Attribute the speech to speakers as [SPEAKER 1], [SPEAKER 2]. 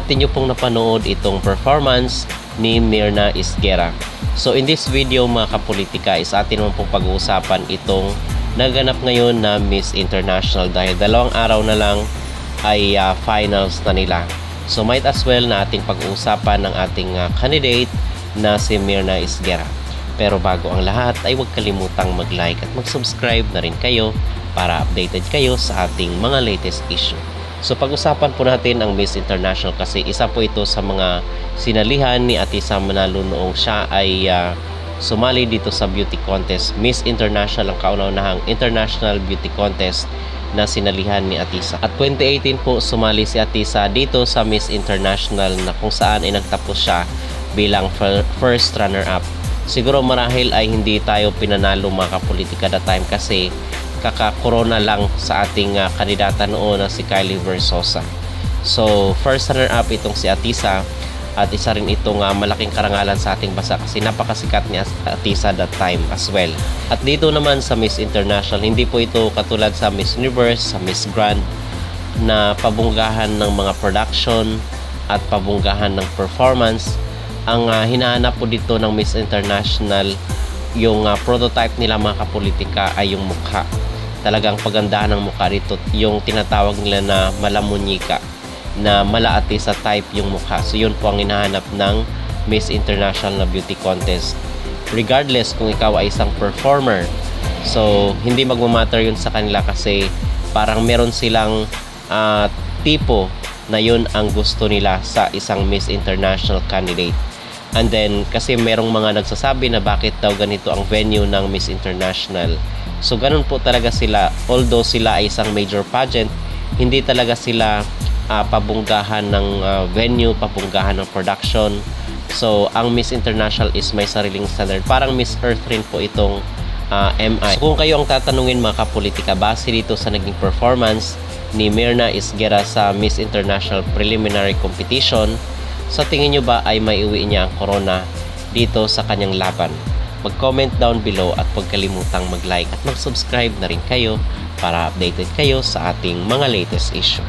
[SPEAKER 1] atin nyo pong napanood itong performance ni Mirna Isguera. So in this video mga kapolitika is atin naman pong pag-uusapan itong naganap ngayon na Miss International dahil dalawang araw na lang ay ah, finals na nila. So might as well na ating pag-uusapan ng ating ah, candidate na si Mirna Isguera. Pero bago ang lahat ay huwag kalimutang mag-like at mag-subscribe na rin kayo para updated kayo sa ating mga latest issue. So pag-usapan po natin ang Miss International kasi isa po ito sa mga sinalihan ni Atisa Manalo noong siya ay ah, sumali dito sa beauty contest. Miss International ang kauna-unahang international beauty contest na sinalihan ni Atisa. At 2018 po sumali si Atisa dito sa Miss International na kung saan ay nagtapos siya bilang fir- first runner-up. Siguro marahil ay hindi tayo pinanalo mga kapolitika that time kasi kaka-corona lang sa ating ah, kandidata noon na si Kylie Versosa. So, first runner-up itong si Atisa at isa rin itong ah, malaking karangalan sa ating bansa kasi napakasikat ni Atisa that time as well. At dito naman sa Miss International, hindi po ito katulad sa Miss Universe, sa Miss Grand na pabunggahan ng mga production at pabunggahan ng performance. Ang ah, hinahanap po dito ng Miss International yung ah, prototype nila mga kapolitika ay yung mukha. Talagang pagandahan ng mukha dito yung tinatawag nila na malamunyika na malaati sa type yung mukha. So yun po ang hinahanap ng Miss International na Beauty Contest. Regardless kung ikaw ay isang performer. So hindi magmamatter yun sa kanila kasi parang meron silang ah, tipo na yun ang gusto nila sa isang Miss International candidate. And then, kasi merong mga nagsasabi na bakit daw ganito ang venue ng Miss International. So, ganun po talaga sila. Although sila ay isang major pageant, hindi talaga sila ah, pabunggahan ng ah, venue, pabunggahan ng production. So, ang Miss International is may sariling standard. Parang Miss Earth rin po itong ah, MI. So, kung kayo ang tatanungin mga kapolitika, base dito sa naging performance ni Mirna Isguera sa Miss International Preliminary Competition, sa tingin nyo ba ay maiuwi niya ang corona dito sa kanyang laban? Mag-comment down below at huwag kalimutang mag-like at mag-subscribe na rin kayo para updated kayo sa ating mga latest issue.